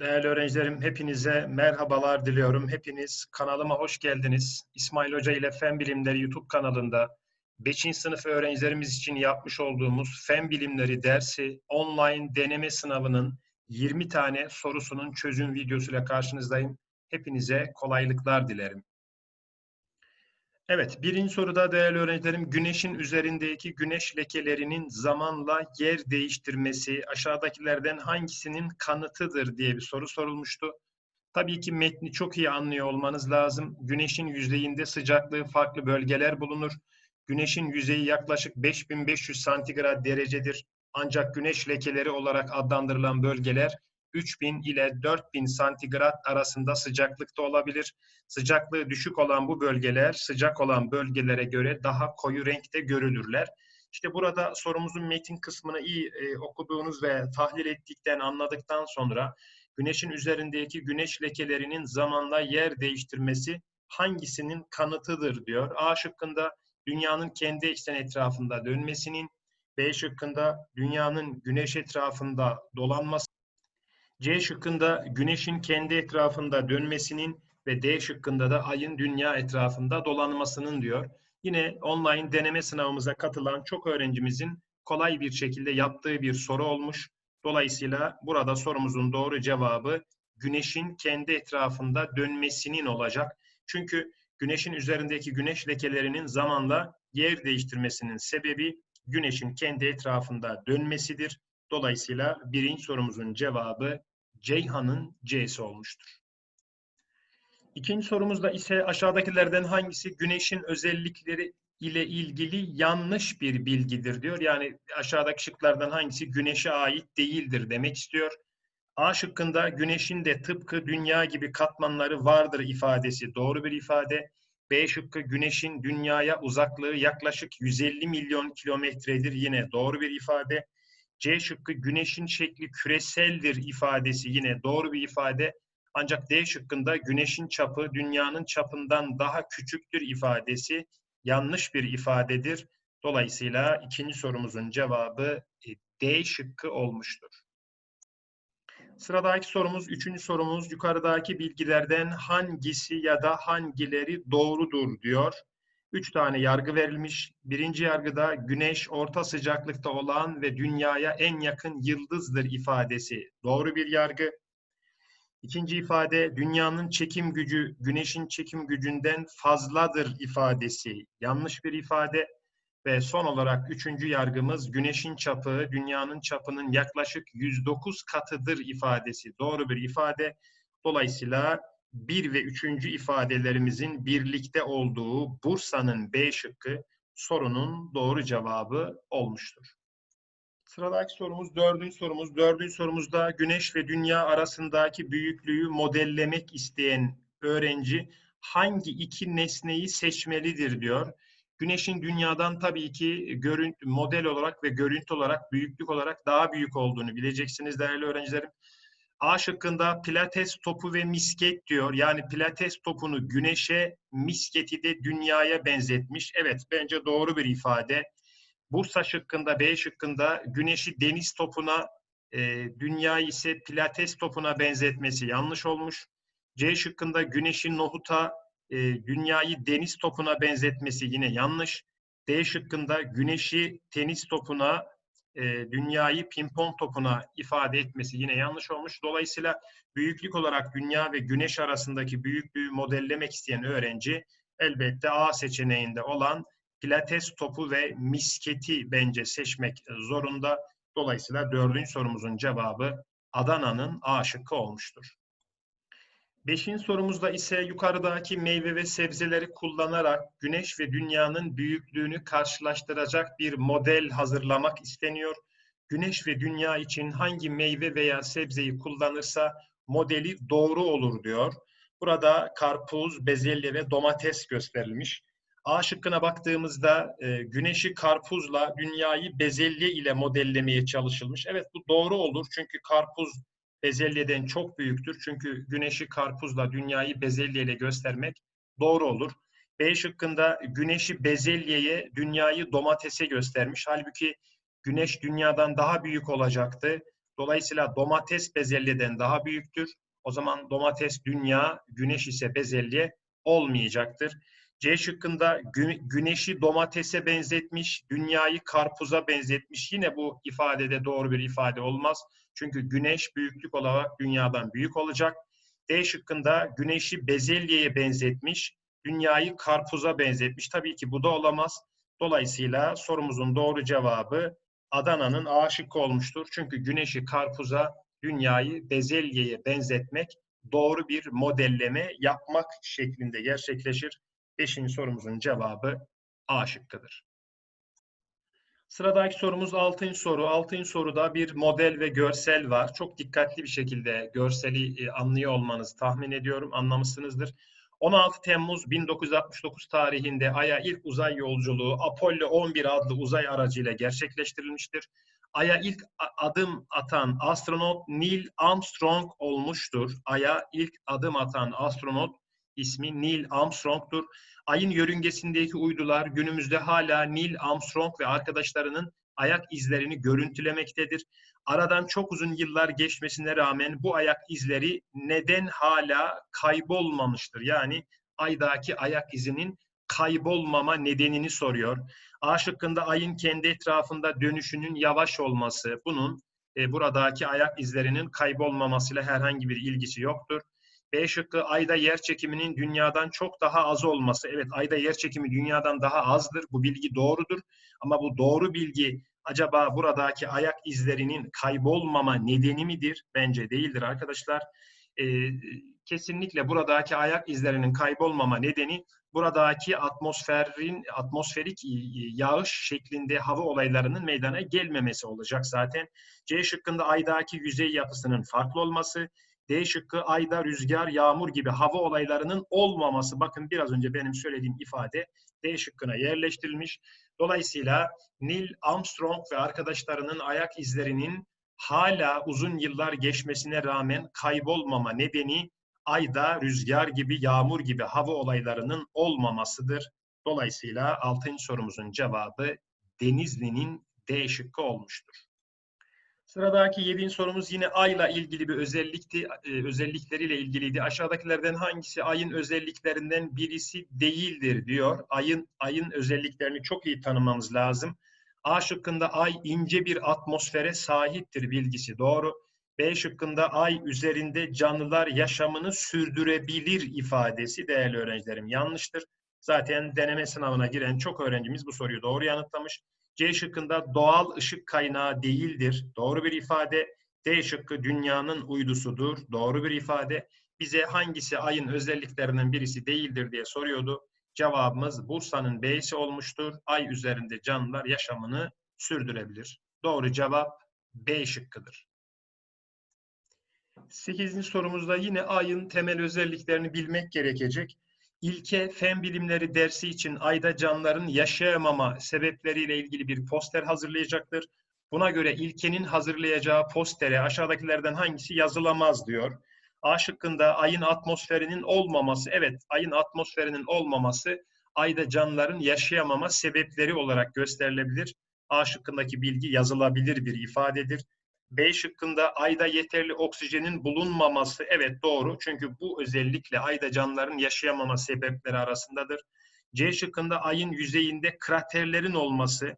Değerli öğrencilerim, hepinize merhabalar diliyorum. Hepiniz kanalıma hoş geldiniz. İsmail Hoca ile Fen Bilimleri YouTube kanalında 5. sınıf öğrencilerimiz için yapmış olduğumuz Fen Bilimleri dersi online deneme sınavının 20 tane sorusunun çözüm videosuyla karşınızdayım. Hepinize kolaylıklar dilerim. Evet, birinci soruda değerli öğrencilerim, güneşin üzerindeki güneş lekelerinin zamanla yer değiştirmesi aşağıdakilerden hangisinin kanıtıdır diye bir soru sorulmuştu. Tabii ki metni çok iyi anlıyor olmanız lazım. Güneşin yüzeyinde sıcaklığı farklı bölgeler bulunur. Güneşin yüzeyi yaklaşık 5500 santigrat derecedir. Ancak güneş lekeleri olarak adlandırılan bölgeler 3000 ile 4000 santigrat arasında sıcaklıkta olabilir. Sıcaklığı düşük olan bu bölgeler sıcak olan bölgelere göre daha koyu renkte görülürler. İşte burada sorumuzun metin kısmını iyi e, okuduğunuz ve tahlil ettikten, anladıktan sonra güneşin üzerindeki güneş lekelerinin zamanla yer değiştirmesi hangisinin kanıtıdır diyor. A şıkkında dünyanın kendi eksen etrafında dönmesinin, B şıkkında dünyanın güneş etrafında dolanması, C şıkkında güneşin kendi etrafında dönmesinin ve D şıkkında da ayın dünya etrafında dolanmasının diyor. Yine online deneme sınavımıza katılan çok öğrencimizin kolay bir şekilde yaptığı bir soru olmuş. Dolayısıyla burada sorumuzun doğru cevabı güneşin kendi etrafında dönmesinin olacak. Çünkü güneşin üzerindeki güneş lekelerinin zamanla yer değiştirmesinin sebebi güneşin kendi etrafında dönmesidir. Dolayısıyla birinci sorumuzun cevabı Ceyhan'ın C'si olmuştur. İkinci sorumuzda ise aşağıdakilerden hangisi güneşin özellikleri ile ilgili yanlış bir bilgidir diyor. Yani aşağıdaki şıklardan hangisi güneşe ait değildir demek istiyor. A şıkkında güneşin de tıpkı dünya gibi katmanları vardır ifadesi doğru bir ifade. B şıkkı güneşin dünyaya uzaklığı yaklaşık 150 milyon kilometredir yine doğru bir ifade. C şıkkı güneşin şekli küreseldir ifadesi yine doğru bir ifade. Ancak D şıkkında güneşin çapı dünyanın çapından daha küçüktür ifadesi yanlış bir ifadedir. Dolayısıyla ikinci sorumuzun cevabı e, D şıkkı olmuştur. Sıradaki sorumuz, üçüncü sorumuz yukarıdaki bilgilerden hangisi ya da hangileri doğrudur diyor. Üç tane yargı verilmiş. Birinci yargıda güneş orta sıcaklıkta olan ve dünyaya en yakın yıldızdır ifadesi. Doğru bir yargı. İkinci ifade dünyanın çekim gücü güneşin çekim gücünden fazladır ifadesi. Yanlış bir ifade. Ve son olarak üçüncü yargımız güneşin çapı dünyanın çapının yaklaşık 109 katıdır ifadesi. Doğru bir ifade. Dolayısıyla bir ve üçüncü ifadelerimizin birlikte olduğu Bursa'nın B şıkkı sorunun doğru cevabı olmuştur. Sıradaki sorumuz dördüncü sorumuz. Dördüncü sorumuzda güneş ve dünya arasındaki büyüklüğü modellemek isteyen öğrenci hangi iki nesneyi seçmelidir diyor. Güneşin dünyadan tabii ki görüntü, model olarak ve görüntü olarak, büyüklük olarak daha büyük olduğunu bileceksiniz değerli öğrencilerim. A şıkkında pilates topu ve misket diyor. Yani pilates topunu güneşe, misketi de dünyaya benzetmiş. Evet bence doğru bir ifade. Bursa şıkkında, B şıkkında güneşi deniz topuna, e, dünyayı ise pilates topuna benzetmesi yanlış olmuş. C şıkkında güneşi nohuta, e, dünyayı deniz topuna benzetmesi yine yanlış. D şıkkında güneşi tenis topuna, e, dünyayı pimpon topuna ifade etmesi yine yanlış olmuş. Dolayısıyla büyüklük olarak dünya ve güneş arasındaki büyüklüğü modellemek isteyen öğrenci elbette A seçeneğinde olan pilates topu ve misketi bence seçmek zorunda. Dolayısıyla dördüncü sorumuzun cevabı Adana'nın A şıkkı olmuştur. Beşinci sorumuzda ise yukarıdaki meyve ve sebzeleri kullanarak güneş ve dünyanın büyüklüğünü karşılaştıracak bir model hazırlamak isteniyor. Güneş ve dünya için hangi meyve veya sebzeyi kullanırsa modeli doğru olur diyor. Burada karpuz, bezelye ve domates gösterilmiş. A şıkkına baktığımızda e, güneşi karpuzla, dünyayı bezelye ile modellemeye çalışılmış. Evet bu doğru olur çünkü karpuz bezelyeden çok büyüktür. Çünkü güneşi karpuzla, dünyayı bezelye ile göstermek doğru olur. B şıkkında güneşi bezelyeye, dünyayı domatese göstermiş. Halbuki güneş dünyadan daha büyük olacaktı. Dolayısıyla domates bezelyeden daha büyüktür. O zaman domates dünya, güneş ise bezelye olmayacaktır. C şıkkında güneşi domatese benzetmiş, dünyayı karpuza benzetmiş. Yine bu ifadede doğru bir ifade olmaz. Çünkü güneş büyüklük olarak dünyadan büyük olacak. D şıkkında güneşi bezelyeye benzetmiş, dünyayı karpuza benzetmiş. Tabii ki bu da olamaz. Dolayısıyla sorumuzun doğru cevabı Adana'nın A şıkkı olmuştur. Çünkü güneşi karpuza, dünyayı bezelyeye benzetmek doğru bir modelleme yapmak şeklinde gerçekleşir. Beşinci sorumuzun cevabı A şıkkıdır. Sıradaki sorumuz altıncı soru. Altıncı soruda bir model ve görsel var. Çok dikkatli bir şekilde görseli e, anlıyor olmanızı tahmin ediyorum. Anlamışsınızdır. 16 Temmuz 1969 tarihinde Ay'a ilk uzay yolculuğu Apollo 11 adlı uzay aracıyla gerçekleştirilmiştir. Ay'a ilk adım atan astronot Neil Armstrong olmuştur. Ay'a ilk adım atan astronot ismi Neil Armstrong'tur. Ayın yörüngesindeki uydular günümüzde hala Neil Armstrong ve arkadaşlarının ayak izlerini görüntülemektedir. Aradan çok uzun yıllar geçmesine rağmen bu ayak izleri neden hala kaybolmamıştır? Yani aydaki ayak izinin kaybolmama nedenini soruyor. A şıkkında ayın kendi etrafında dönüşünün yavaş olması, bunun e, buradaki ayak izlerinin kaybolmamasıyla herhangi bir ilgisi yoktur. B şıkkı ayda yer çekiminin dünyadan çok daha az olması. Evet ayda yer çekimi dünyadan daha azdır. Bu bilgi doğrudur. Ama bu doğru bilgi acaba buradaki ayak izlerinin kaybolmama nedeni midir? Bence değildir arkadaşlar. Ee, kesinlikle buradaki ayak izlerinin kaybolmama nedeni buradaki atmosferin atmosferik yağış şeklinde hava olaylarının meydana gelmemesi olacak zaten. C şıkkında aydaki yüzey yapısının farklı olması, D şıkkı ayda rüzgar, yağmur gibi hava olaylarının olmaması. Bakın biraz önce benim söylediğim ifade D şıkkına yerleştirilmiş. Dolayısıyla Neil Armstrong ve arkadaşlarının ayak izlerinin hala uzun yıllar geçmesine rağmen kaybolmama nedeni ayda rüzgar gibi, yağmur gibi hava olaylarının olmamasıdır. Dolayısıyla 6. sorumuzun cevabı Denizli'nin D şıkkı olmuştur. Sıradaki yediğin sorumuz yine ayla ilgili bir özellikti, e, özellikleriyle ilgiliydi. Aşağıdakilerden hangisi ayın özelliklerinden birisi değildir diyor. Ayın ayın özelliklerini çok iyi tanımamız lazım. A şıkkında ay ince bir atmosfere sahiptir bilgisi doğru. B şıkkında ay üzerinde canlılar yaşamını sürdürebilir ifadesi değerli öğrencilerim yanlıştır. Zaten deneme sınavına giren çok öğrencimiz bu soruyu doğru yanıtlamış. C şıkkında doğal ışık kaynağı değildir. Doğru bir ifade. D şıkkı dünyanın uydusudur. Doğru bir ifade. Bize hangisi ayın özelliklerinden birisi değildir diye soruyordu. Cevabımız Bursa'nın B'si olmuştur. Ay üzerinde canlılar yaşamını sürdürebilir. Doğru cevap B şıkkıdır. Sekizinci sorumuzda yine ayın temel özelliklerini bilmek gerekecek. İlke Fen Bilimleri dersi için ayda canlıların yaşayamama sebepleriyle ilgili bir poster hazırlayacaktır. Buna göre İlke'nin hazırlayacağı postere aşağıdakilerden hangisi yazılamaz diyor. A şıkkında ayın atmosferinin olmaması, evet ayın atmosferinin olmaması ayda canlıların yaşayamama sebepleri olarak gösterilebilir. A şıkkındaki bilgi yazılabilir bir ifadedir. B şıkkında ayda yeterli oksijenin bulunmaması evet doğru. Çünkü bu özellikle ayda canlıların yaşayamama sebepleri arasındadır. C şıkkında ayın yüzeyinde kraterlerin olması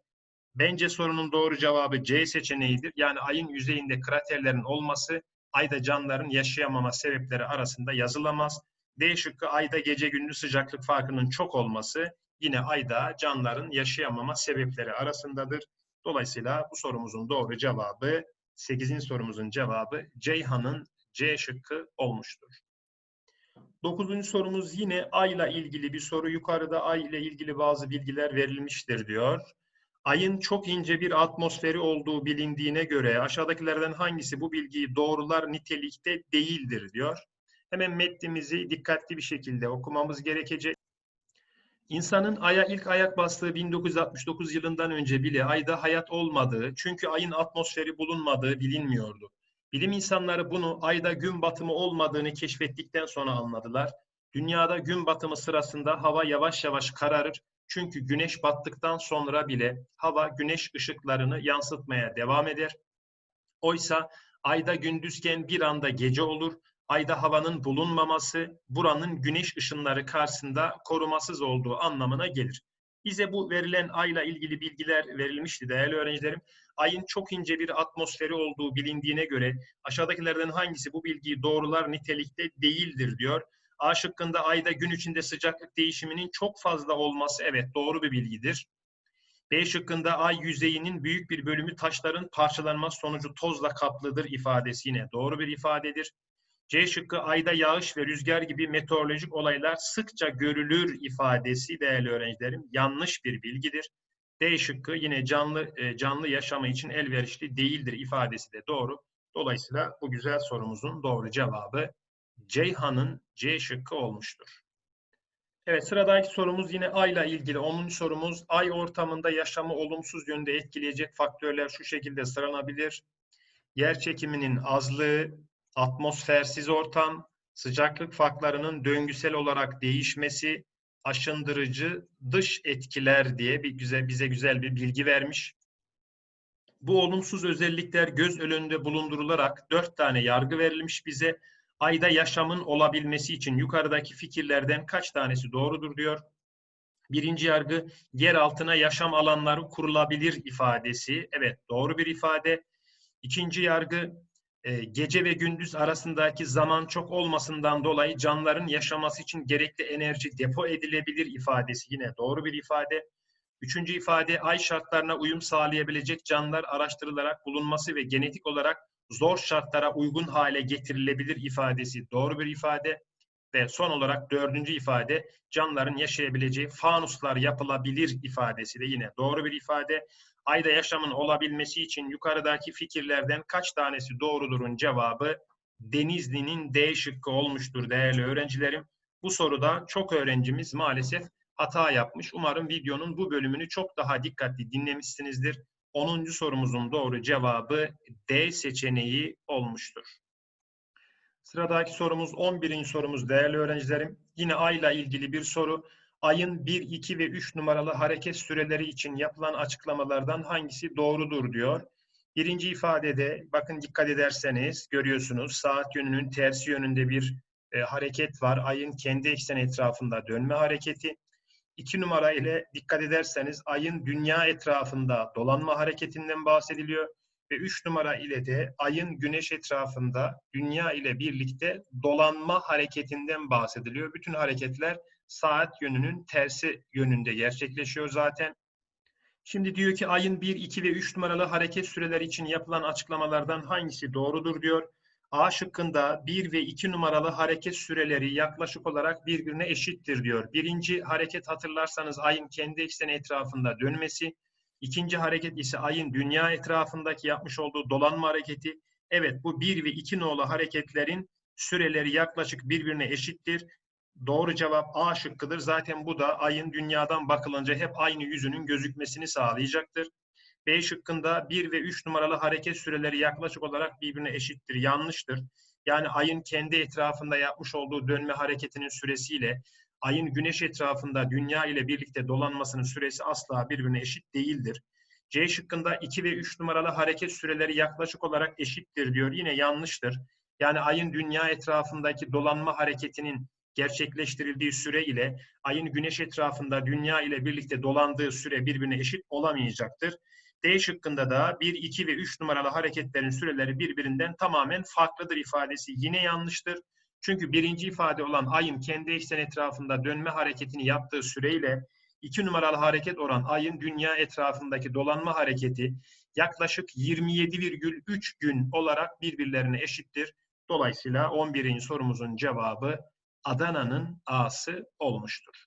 bence sorunun doğru cevabı C seçeneğidir. Yani ayın yüzeyinde kraterlerin olması ayda canlıların yaşayamama sebepleri arasında yazılamaz. D şıkkı ayda gece gündüz sıcaklık farkının çok olması yine ayda canlıların yaşayamama sebepleri arasındadır. Dolayısıyla bu sorumuzun doğru cevabı 8. sorumuzun cevabı Ceyhan'ın C şıkkı olmuştur. 9. sorumuz yine ay ile ilgili bir soru. Yukarıda ay ile ilgili bazı bilgiler verilmiştir diyor. Ayın çok ince bir atmosferi olduğu bilindiğine göre aşağıdakilerden hangisi bu bilgiyi doğrular nitelikte değildir diyor. Hemen metnimizi dikkatli bir şekilde okumamız gerekecek. İnsanın Ay'a ilk ayak bastığı 1969 yılından önce bile Ay'da hayat olmadığı, çünkü Ay'ın atmosferi bulunmadığı bilinmiyordu. Bilim insanları bunu Ay'da gün batımı olmadığını keşfettikten sonra anladılar. Dünyada gün batımı sırasında hava yavaş yavaş kararır. Çünkü güneş battıktan sonra bile hava güneş ışıklarını yansıtmaya devam eder. Oysa Ayda gündüzken bir anda gece olur. Ayda havanın bulunmaması, buranın güneş ışınları karşısında korumasız olduğu anlamına gelir. Bize bu verilen ayla ilgili bilgiler verilmişti değerli öğrencilerim. Ayın çok ince bir atmosferi olduğu bilindiğine göre aşağıdakilerden hangisi bu bilgiyi doğrular nitelikte değildir diyor. A şıkkında ayda gün içinde sıcaklık değişiminin çok fazla olması evet doğru bir bilgidir. B şıkkında ay yüzeyinin büyük bir bölümü taşların parçalanması sonucu tozla kaplıdır ifadesi yine doğru bir ifadedir. C şıkkı ayda yağış ve rüzgar gibi meteorolojik olaylar sıkça görülür ifadesi değerli öğrencilerim yanlış bir bilgidir. D şıkkı yine canlı e, canlı yaşamı için elverişli değildir ifadesi de doğru. Dolayısıyla bu güzel sorumuzun doğru cevabı Ceyhan'ın C şıkkı olmuştur. Evet sıradaki sorumuz yine ay ile ilgili 10. sorumuz. Ay ortamında yaşamı olumsuz yönde etkileyecek faktörler şu şekilde sıralanabilir. Yer çekiminin azlığı, atmosfersiz ortam, sıcaklık farklarının döngüsel olarak değişmesi, aşındırıcı dış etkiler diye bir güzel bize güzel bir bilgi vermiş. Bu olumsuz özellikler göz önünde bulundurularak dört tane yargı verilmiş bize. Ayda yaşamın olabilmesi için yukarıdaki fikirlerden kaç tanesi doğrudur diyor. Birinci yargı yer altına yaşam alanları kurulabilir ifadesi. Evet doğru bir ifade. İkinci yargı e, gece ve gündüz arasındaki zaman çok olmasından dolayı canlıların yaşaması için gerekli enerji depo edilebilir ifadesi yine doğru bir ifade. Üçüncü ifade ay şartlarına uyum sağlayabilecek canlılar araştırılarak bulunması ve genetik olarak zor şartlara uygun hale getirilebilir ifadesi doğru bir ifade. Ve son olarak dördüncü ifade canlıların yaşayabileceği fanuslar yapılabilir ifadesi de yine doğru bir ifade. Ayda yaşamın olabilmesi için yukarıdaki fikirlerden kaç tanesi doğrudurun cevabı Denizli'nin D şıkkı olmuştur değerli öğrencilerim. Bu soruda çok öğrencimiz maalesef hata yapmış. Umarım videonun bu bölümünü çok daha dikkatli dinlemişsinizdir. 10. sorumuzun doğru cevabı D seçeneği olmuştur. Sıradaki sorumuz 11. sorumuz değerli öğrencilerim. Yine ayla ilgili bir soru. Ayın 1, 2 ve 3 numaralı hareket süreleri için yapılan açıklamalardan hangisi doğrudur diyor. Birinci ifadede bakın dikkat ederseniz görüyorsunuz saat yönünün tersi yönünde bir e, hareket var. Ayın kendi eksen etrafında dönme hareketi. İki numara ile dikkat ederseniz ayın dünya etrafında dolanma hareketinden bahsediliyor. Ve üç numara ile de ayın güneş etrafında dünya ile birlikte dolanma hareketinden bahsediliyor. Bütün hareketler saat yönünün tersi yönünde gerçekleşiyor zaten. Şimdi diyor ki ayın 1, 2 ve 3 numaralı hareket süreleri için yapılan açıklamalardan hangisi doğrudur diyor. A şıkkında 1 ve 2 numaralı hareket süreleri yaklaşık olarak birbirine eşittir diyor. Birinci hareket hatırlarsanız ayın kendi ekseni etrafında dönmesi. İkinci hareket ise ayın dünya etrafındaki yapmış olduğu dolanma hareketi. Evet bu 1 ve 2 nolu hareketlerin süreleri yaklaşık birbirine eşittir. Doğru cevap A şıkkıdır. Zaten bu da ayın dünyadan bakılınca hep aynı yüzünün gözükmesini sağlayacaktır. B şıkkında 1 ve 3 numaralı hareket süreleri yaklaşık olarak birbirine eşittir. Yanlıştır. Yani ayın kendi etrafında yapmış olduğu dönme hareketinin süresiyle ayın güneş etrafında dünya ile birlikte dolanmasının süresi asla birbirine eşit değildir. C şıkkında 2 ve 3 numaralı hareket süreleri yaklaşık olarak eşittir diyor. Yine yanlıştır. Yani ayın dünya etrafındaki dolanma hareketinin gerçekleştirildiği süre ile ayın güneş etrafında dünya ile birlikte dolandığı süre birbirine eşit olamayacaktır. D şıkkında da 1, 2 ve 3 numaralı hareketlerin süreleri birbirinden tamamen farklıdır ifadesi yine yanlıştır. Çünkü birinci ifade olan ayın kendi eksen etrafında dönme hareketini yaptığı süreyle 2 numaralı hareket olan ayın dünya etrafındaki dolanma hareketi yaklaşık 27,3 gün olarak birbirlerine eşittir. Dolayısıyla 11. sorumuzun cevabı Adana'nın A'sı olmuştur.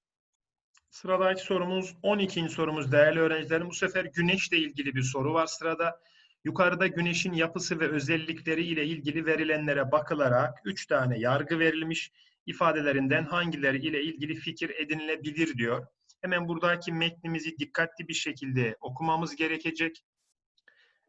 Sıradaki sorumuz 12. sorumuz değerli öğrencilerim. Bu sefer güneşle ilgili bir soru var sırada. Yukarıda güneşin yapısı ve özellikleri ile ilgili verilenlere bakılarak 3 tane yargı verilmiş. ifadelerinden hangileri ile ilgili fikir edinilebilir diyor. Hemen buradaki metnimizi dikkatli bir şekilde okumamız gerekecek.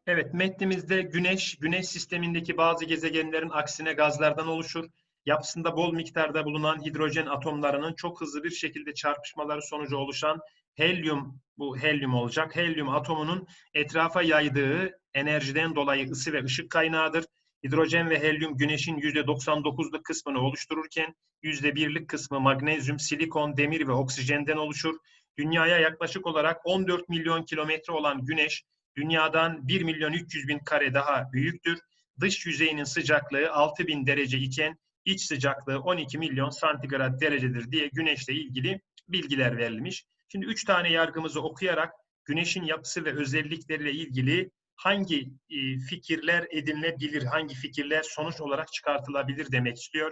Evet, metnimizde güneş, güneş sistemindeki bazı gezegenlerin aksine gazlardan oluşur yapısında bol miktarda bulunan hidrojen atomlarının çok hızlı bir şekilde çarpışmaları sonucu oluşan helyum, bu helyum olacak. Helyum atomunun etrafa yaydığı enerjiden dolayı ısı ve ışık kaynağıdır. Hidrojen ve helyum güneşin %99'luk kısmını oluştururken %1'lik kısmı magnezyum, silikon, demir ve oksijenden oluşur. Dünyaya yaklaşık olarak 14 milyon kilometre olan güneş dünyadan 1 milyon 300 bin kare daha büyüktür. Dış yüzeyinin sıcaklığı 6000 derece iken iç sıcaklığı 12 milyon santigrat derecedir diye güneşle ilgili bilgiler verilmiş. Şimdi üç tane yargımızı okuyarak güneşin yapısı ve özellikleriyle ilgili hangi e, fikirler edinilebilir, hangi fikirler sonuç olarak çıkartılabilir demek istiyor.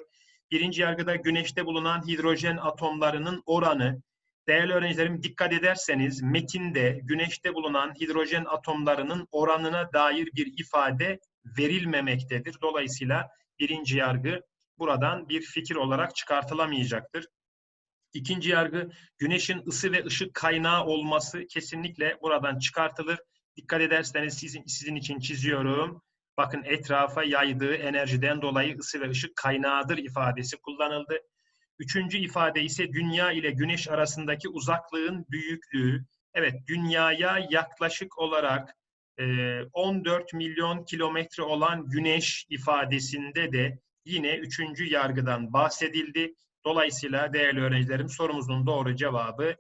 Birinci yargıda güneşte bulunan hidrojen atomlarının oranı, değerli öğrencilerim dikkat ederseniz metinde güneşte bulunan hidrojen atomlarının oranına dair bir ifade verilmemektedir. Dolayısıyla birinci yargı buradan bir fikir olarak çıkartılamayacaktır. İkinci yargı güneşin ısı ve ışık kaynağı olması kesinlikle buradan çıkartılır. Dikkat ederseniz sizin, sizin için çiziyorum. Bakın etrafa yaydığı enerjiden dolayı ısı ve ışık kaynağıdır ifadesi kullanıldı. Üçüncü ifade ise dünya ile güneş arasındaki uzaklığın büyüklüğü. Evet dünyaya yaklaşık olarak 14 milyon kilometre olan güneş ifadesinde de yine üçüncü yargıdan bahsedildi. Dolayısıyla değerli öğrencilerim sorumuzun doğru cevabı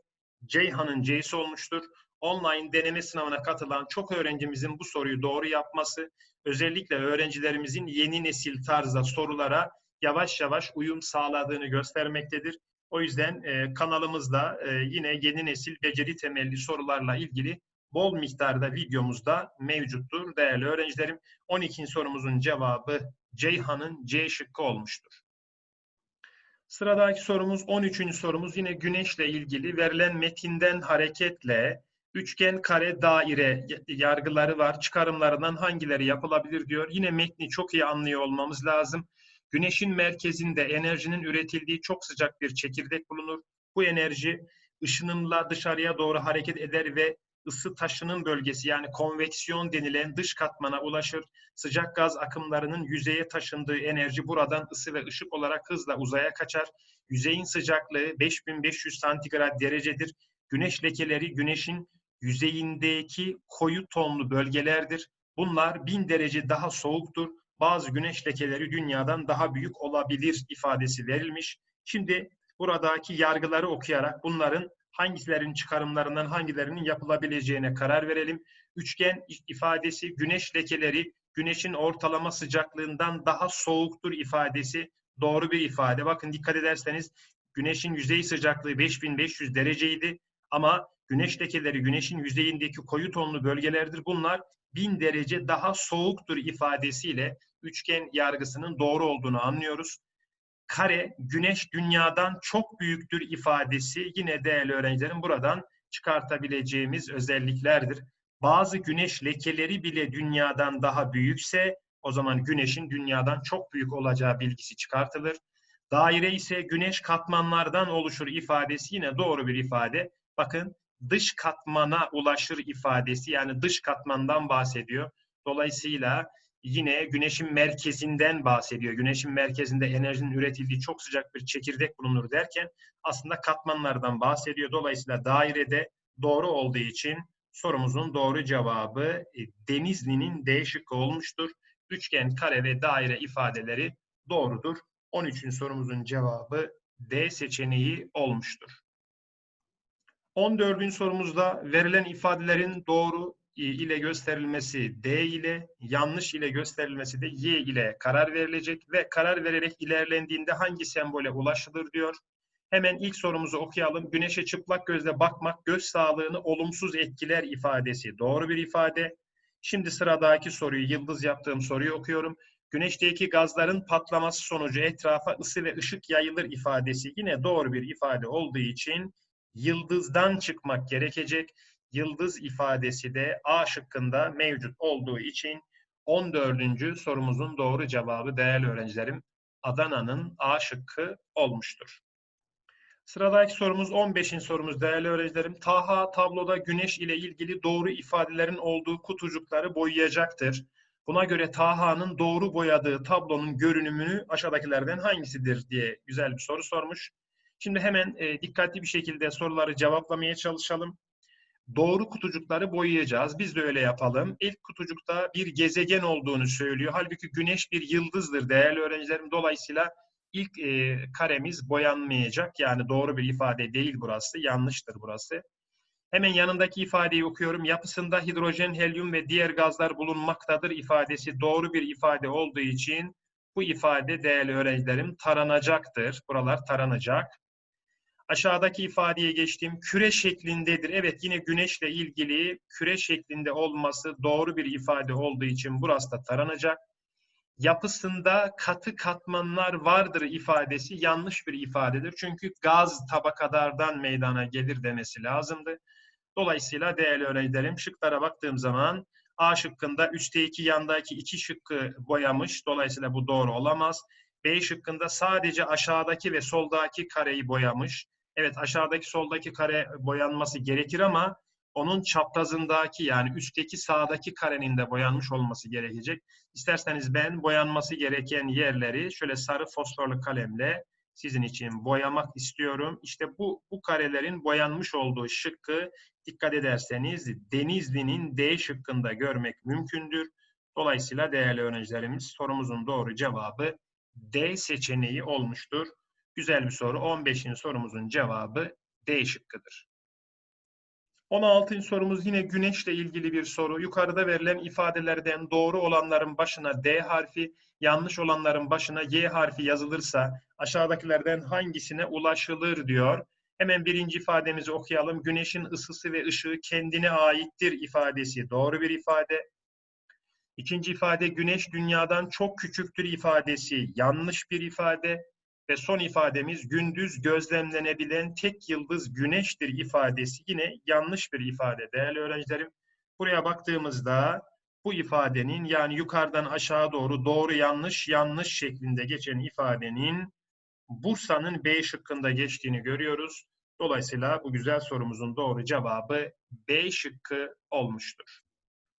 Ceyhan'ın C'si olmuştur. Online deneme sınavına katılan çok öğrencimizin bu soruyu doğru yapması, özellikle öğrencilerimizin yeni nesil tarzda sorulara yavaş yavaş uyum sağladığını göstermektedir. O yüzden e, kanalımızda e, yine yeni nesil beceri temelli sorularla ilgili bol miktarda videomuzda mevcuttur değerli öğrencilerim. 12. sorumuzun cevabı Ceyhan'ın C şıkkı olmuştur. Sıradaki sorumuz 13. sorumuz yine güneşle ilgili verilen metinden hareketle üçgen, kare, daire yargıları var. Çıkarımlarından hangileri yapılabilir diyor. Yine metni çok iyi anlıyor olmamız lazım. Güneşin merkezinde enerjinin üretildiği çok sıcak bir çekirdek bulunur. Bu enerji ışınımla dışarıya doğru hareket eder ve ısı taşının bölgesi yani konveksiyon denilen dış katmana ulaşır. Sıcak gaz akımlarının yüzeye taşındığı enerji buradan ısı ve ışık olarak hızla uzaya kaçar. Yüzeyin sıcaklığı 5500 santigrat derecedir. Güneş lekeleri güneşin yüzeyindeki koyu tonlu bölgelerdir. Bunlar 1000 derece daha soğuktur. Bazı güneş lekeleri dünyadan daha büyük olabilir ifadesi verilmiş. Şimdi buradaki yargıları okuyarak bunların hangilerinin çıkarımlarından hangilerinin yapılabileceğine karar verelim. Üçgen ifadesi güneş lekeleri güneşin ortalama sıcaklığından daha soğuktur ifadesi doğru bir ifade. Bakın dikkat ederseniz güneşin yüzey sıcaklığı 5500 dereceydi ama güneş lekeleri güneşin yüzeyindeki koyu tonlu bölgelerdir. Bunlar 1000 derece daha soğuktur ifadesiyle üçgen yargısının doğru olduğunu anlıyoruz kare güneş dünyadan çok büyüktür ifadesi yine değerli öğrencilerin buradan çıkartabileceğimiz özelliklerdir. Bazı güneş lekeleri bile dünyadan daha büyükse o zaman güneşin dünyadan çok büyük olacağı bilgisi çıkartılır. Daire ise güneş katmanlardan oluşur ifadesi yine doğru bir ifade. Bakın dış katmana ulaşır ifadesi yani dış katmandan bahsediyor. Dolayısıyla yine güneşin merkezinden bahsediyor. Güneşin merkezinde enerjinin üretildiği çok sıcak bir çekirdek bulunur derken aslında katmanlardan bahsediyor. Dolayısıyla dairede doğru olduğu için sorumuzun doğru cevabı e, Denizli'nin D şıkkı olmuştur. Üçgen, kare ve daire ifadeleri doğrudur. 13. sorumuzun cevabı D seçeneği olmuştur. 14. sorumuzda verilen ifadelerin doğru ile gösterilmesi D ile, yanlış ile gösterilmesi de Y ile karar verilecek ve karar vererek ilerlendiğinde hangi sembole ulaşılır diyor. Hemen ilk sorumuzu okuyalım. Güneşe çıplak gözle bakmak göz sağlığını olumsuz etkiler ifadesi. Doğru bir ifade. Şimdi sıradaki soruyu, yıldız yaptığım soruyu okuyorum. Güneşteki gazların patlaması sonucu etrafa ısı ve ışık yayılır ifadesi yine doğru bir ifade olduğu için yıldızdan çıkmak gerekecek yıldız ifadesi de A şıkkında mevcut olduğu için 14. sorumuzun doğru cevabı değerli öğrencilerim Adana'nın A şıkkı olmuştur. Sıradaki sorumuz 15. sorumuz değerli öğrencilerim. Taha tabloda güneş ile ilgili doğru ifadelerin olduğu kutucukları boyayacaktır. Buna göre Taha'nın doğru boyadığı tablonun görünümünü aşağıdakilerden hangisidir diye güzel bir soru sormuş. Şimdi hemen e, dikkatli bir şekilde soruları cevaplamaya çalışalım. doğru kutucukları boyayacağız. Biz de öyle yapalım. İlk kutucukta bir gezegen olduğunu söylüyor. Halbuki güneş bir yıldızdır değerli öğrencilerim. Dolayısıyla ilk e, karemiz boyanmayacak. Yani doğru bir ifade değil burası. Yanlıştır burası. Hemen yanındaki ifadeyi okuyorum. Yapısında hidrojen, helyum ve diğer gazlar bulunmaktadır ifadesi doğru bir ifade olduğu için bu ifade değerli öğrencilerim taranacaktır. Buralar taranacak. Aşağıdaki ifadeye geçtiğim küre şeklindedir. Evet yine güneşle ilgili küre şeklinde olması doğru bir ifade olduğu için burası da taranacak. Yapısında katı katmanlar vardır ifadesi yanlış bir ifadedir. Çünkü gaz tabakalardan meydana gelir demesi lazımdı. Dolayısıyla değerli öğrencilerim şıklara baktığım zaman A şıkkında üstte iki yandaki iki şıkkı boyamış. Dolayısıyla bu doğru olamaz. B şıkkında sadece aşağıdaki ve soldaki kareyi boyamış. Evet aşağıdaki soldaki kare boyanması gerekir ama onun çaprazındaki yani üstteki sağdaki karenin de boyanmış olması gerekecek. İsterseniz ben boyanması gereken yerleri şöyle sarı fosforlu kalemle sizin için boyamak istiyorum. İşte bu, bu karelerin boyanmış olduğu şıkkı dikkat ederseniz Denizli'nin D şıkkında görmek mümkündür. Dolayısıyla değerli öğrencilerimiz sorumuzun doğru cevabı D seçeneği olmuştur. Güzel bir soru. 15. sorumuzun cevabı D şıkkıdır. 16. sorumuz yine güneşle ilgili bir soru. Yukarıda verilen ifadelerden doğru olanların başına D harfi, yanlış olanların başına Y harfi yazılırsa aşağıdakilerden hangisine ulaşılır diyor. Hemen birinci ifademizi okuyalım. Güneşin ısısı ve ışığı kendine aittir ifadesi doğru bir ifade. İkinci ifade güneş dünyadan çok küçüktür ifadesi yanlış bir ifade. Ve son ifademiz gündüz gözlemlenebilen tek yıldız güneştir ifadesi yine yanlış bir ifade değerli öğrencilerim. Buraya baktığımızda bu ifadenin yani yukarıdan aşağı doğru doğru yanlış yanlış şeklinde geçen ifadenin Bursa'nın B şıkkında geçtiğini görüyoruz. Dolayısıyla bu güzel sorumuzun doğru cevabı B şıkkı olmuştur.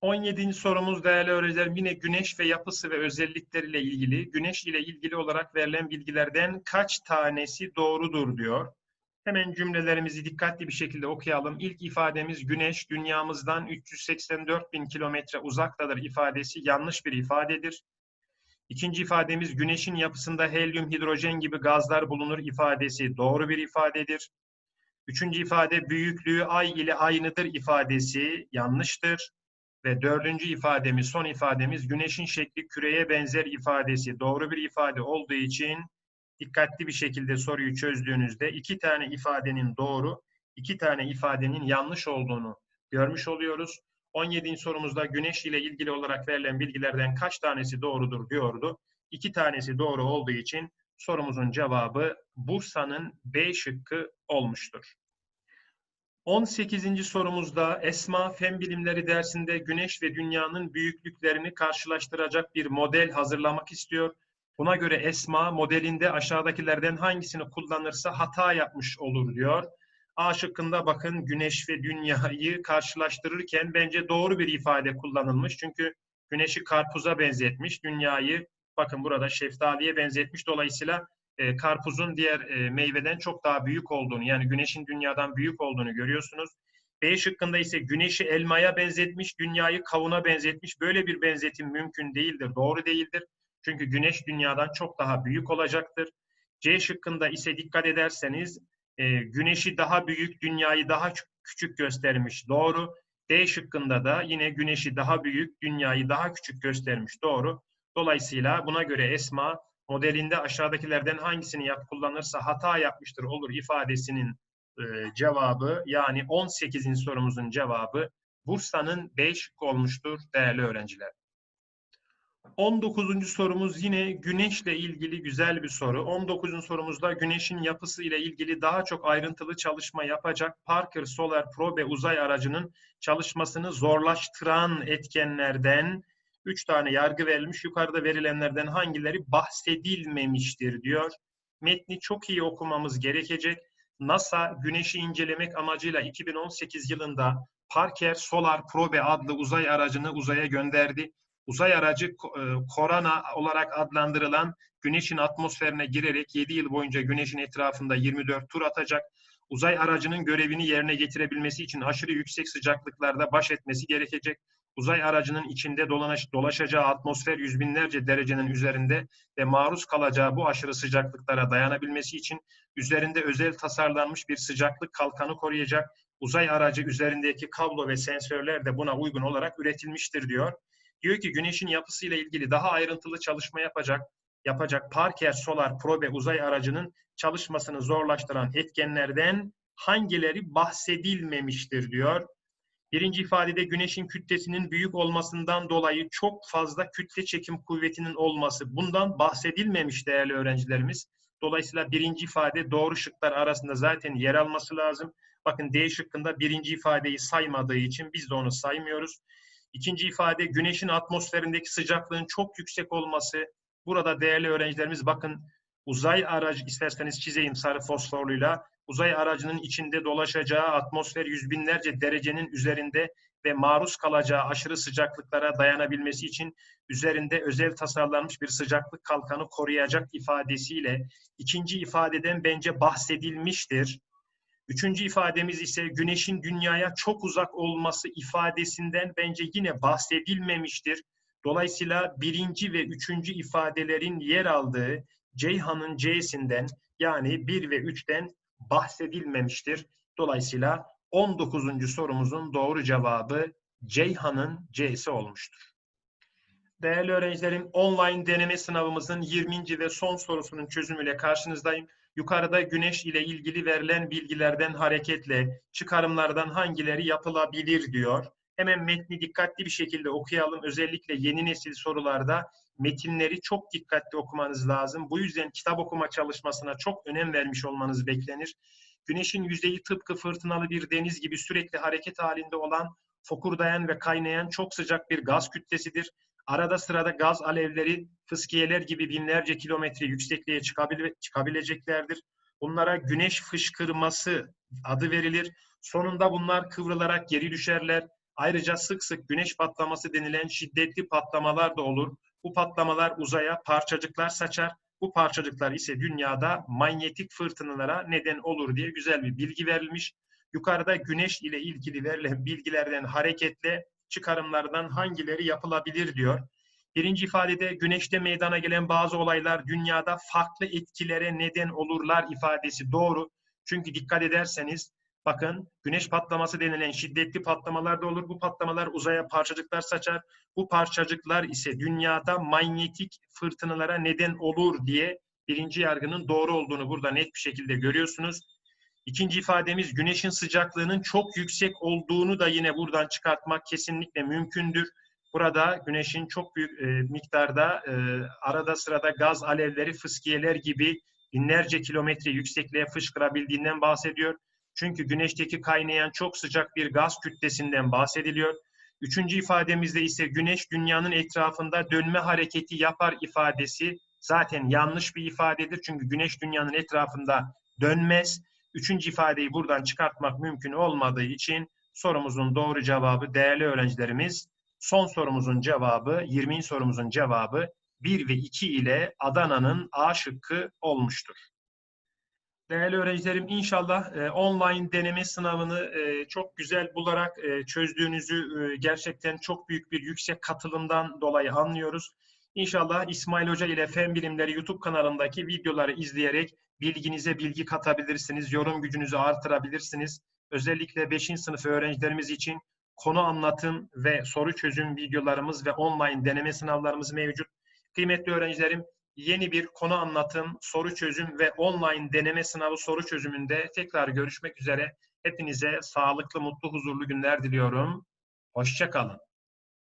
17. sorumuz değerli öğrencilerim yine güneş ve yapısı ve özellikleriyle ilgili, güneş ile ilgili olarak verilen bilgilerden kaç tanesi doğrudur diyor. Hemen cümlelerimizi dikkatli bir şekilde okuyalım. İlk ifademiz güneş dünyamızdan 384 bin kilometre uzaktadır ifadesi yanlış bir ifadedir. İkinci ifademiz güneşin yapısında helyum, hidrojen gibi gazlar bulunur ifadesi doğru bir ifadedir. Üçüncü ifade büyüklüğü ay ile aynıdır ifadesi yanlıştır. Ve dördüncü ifademiz, son ifademiz güneşin şekli küreye benzer ifadesi doğru bir ifade olduğu için dikkatli bir şekilde soruyu çözdüğünüzde iki tane ifadenin doğru, iki tane ifadenin yanlış olduğunu görmüş oluyoruz. 17. sorumuzda güneş ile ilgili olarak verilen bilgilerden kaç tanesi doğrudur diyordu. İki tanesi doğru olduğu için sorumuzun cevabı Bursa'nın B şıkkı olmuştur. 18. sorumuzda Esma Fen Bilimleri dersinde Güneş ve Dünya'nın büyüklüklerini karşılaştıracak bir model hazırlamak istiyor. Buna göre Esma modelinde aşağıdakilerden hangisini kullanırsa hata yapmış olur diyor. A şıkkında bakın Güneş ve Dünya'yı karşılaştırırken bence doğru bir ifade kullanılmış. Çünkü Güneş'i karpuza benzetmiş, Dünya'yı bakın burada şeftaliye benzetmiş. Dolayısıyla e, karpuzun diğer e, meyveden çok daha büyük olduğunu yani güneşin dünyadan büyük olduğunu görüyorsunuz. B şıkkında ise güneşi elmaya benzetmiş, dünyayı kavuna benzetmiş. Böyle bir benzetim mümkün değildir, doğru değildir. Çünkü güneş dünyadan çok daha büyük olacaktır. C şıkkında ise dikkat ederseniz e, güneşi daha büyük, dünyayı daha küçük göstermiş. Doğru. D şıkkında da yine güneşi daha büyük, dünyayı daha küçük göstermiş. Doğru. Dolayısıyla buna göre Esma modelinde aşağıdakilerden hangisini yap kullanırsa hata yapmıştır olur ifadesinin e, cevabı yani 18. sorumuzun cevabı Bursa'nın B şıkkı olmuştur değerli öğrenciler. 19. sorumuz yine güneşle ilgili güzel bir soru. 19. sorumuzda güneşin yapısı ile ilgili daha çok ayrıntılı çalışma yapacak Parker Solar Probe uzay aracının çalışmasını zorlaştıran etkenlerden üç tane yargı verilmiş. Yukarıda verilenlerden hangileri bahsedilmemiştir diyor. Metni çok iyi okumamız gerekecek. NASA güneşi incelemek amacıyla 2018 yılında Parker Solar Probe adlı uzay aracını uzaya gönderdi. Uzay aracı e, Korana olarak adlandırılan güneşin atmosferine girerek 7 yıl boyunca güneşin etrafında 24 tur atacak. Uzay aracının görevini yerine getirebilmesi için aşırı yüksek sıcaklıklarda baş etmesi gerekecek. Uzay aracının içinde dolanaş, dolaşacağı atmosfer yüz binlerce derecenin üzerinde ve maruz kalacağı bu aşırı sıcaklıklara dayanabilmesi için üzerinde özel tasarlanmış bir sıcaklık kalkanı koruyacak. Uzay aracı üzerindeki kablo ve sensörler de buna uygun olarak üretilmiştir diyor. Diyor ki güneşin yapısıyla ilgili daha ayrıntılı çalışma yapacak yapacak Parker Solar Probe uzay aracının çalışmasını zorlaştıran etkenlerden hangileri bahsedilmemiştir diyor. Birinci ifadede güneşin kütlesinin büyük olmasından dolayı çok fazla kütle çekim kuvvetinin olması. Bundan bahsedilmemiş değerli öğrencilerimiz. Dolayısıyla birinci ifade doğru şıklar arasında zaten yer alması lazım. Bakın D şıkkında birinci ifadeyi saymadığı için biz de onu saymıyoruz. İkinci ifade güneşin atmosferindeki sıcaklığın çok yüksek olması. Burada değerli öğrencilerimiz bakın uzay aracı isterseniz çizeyim sarı fosforluyla. Uzay aracının içinde dolaşacağı atmosfer yüz binlerce derecenin üzerinde ve maruz kalacağı aşırı sıcaklıklara dayanabilmesi için üzerinde özel tasarlanmış bir sıcaklık kalkanı koruyacak ifadesiyle ikinci ifadeden bence bahsedilmiştir. Üçüncü ifademiz ise güneşin dünyaya çok uzak olması ifadesinden bence yine bahsedilmemiştir. Dolayısıyla birinci ve üçüncü ifadelerin yer aldığı Ceyhan'ın C'sinden yani 1 ve 3'ten bahsedilmemiştir. Dolayısıyla 19. sorumuzun doğru cevabı Ceyhan'ın C'si olmuştur. Değerli öğrencilerim, online deneme sınavımızın 20. ve son sorusunun çözümüyle karşınızdayım. Yukarıda güneş ile ilgili verilen bilgilerden hareketle çıkarımlardan hangileri yapılabilir diyor. Hemen metni dikkatli bir şekilde okuyalım. Özellikle yeni nesil sorularda metinleri çok dikkatli okumanız lazım. Bu yüzden kitap okuma çalışmasına çok önem vermiş olmanız beklenir. Güneşin yüzeyi tıpkı fırtınalı bir deniz gibi sürekli hareket halinde olan, fokurdayan ve kaynayan çok sıcak bir gaz kütlesidir. Arada sırada gaz alevleri fıskiyeler gibi binlerce kilometre yüksekliğe çıkabile çıkabileceklerdir. Bunlara güneş fışkırması adı verilir. Sonunda bunlar kıvrılarak geri düşerler. Ayrıca sık sık güneş patlaması denilen şiddetli patlamalar da olur. Bu patlamalar uzaya parçacıklar saçar. Bu parçacıklar ise dünyada manyetik fırtınalara neden olur diye güzel bir bilgi verilmiş. Yukarıda güneş ile ilgili verilen bilgilerden hareketle çıkarımlardan hangileri yapılabilir diyor. Birinci ifadede güneşte meydana gelen bazı olaylar dünyada farklı etkilere neden olurlar ifadesi doğru. Çünkü dikkat ederseniz bakın güneş patlaması denilen şiddetli patlamalar da olur. Bu patlamalar uzaya parçacıklar saçar. Bu parçacıklar ise dünyada manyetik fırtınalara neden olur diye birinci yargının doğru olduğunu burada net bir şekilde görüyorsunuz. İkinci ifademiz güneşin sıcaklığının çok yüksek olduğunu da yine buradan çıkartmak kesinlikle mümkündür. Burada güneşin çok büyük e, miktarda e, arada sırada gaz alevleri, fıskiyeler gibi binlerce kilometre yüksekliğe fışkırabildiğinden bahsediyor. Çünkü güneşteki kaynayan çok sıcak bir gaz kütlesinden bahsediliyor. Üçüncü ifademizde ise güneş dünyanın etrafında dönme hareketi yapar ifadesi zaten yanlış bir ifadedir. Çünkü güneş dünyanın etrafında dönmez. Üçüncü ifadeyi buradan çıkartmak mümkün olmadığı için sorumuzun doğru cevabı değerli öğrencilerimiz son sorumuzun cevabı 20. sorumuzun cevabı 1 ve 2 ile Adana'nın A şıkkı olmuştur. Değerli öğrencilerim inşallah e, online deneme sınavını e, çok güzel bularak e, çözdüğünüzü e, gerçekten çok büyük bir yüksek katılımdan dolayı anlıyoruz. İnşallah İsmail Hoca ile Fen Bilimleri YouTube kanalındaki videoları izleyerek bilginize bilgi katabilirsiniz, yorum gücünüzü artırabilirsiniz. Özellikle 5. sınıf öğrencilerimiz için konu anlatım ve soru çözüm videolarımız ve online deneme sınavlarımız mevcut. Kıymetli öğrencilerim, yeni bir konu anlatım, soru çözüm ve online deneme sınavı soru çözümünde tekrar görüşmek üzere. Hepinize sağlıklı, mutlu, huzurlu günler diliyorum. Hoşçakalın.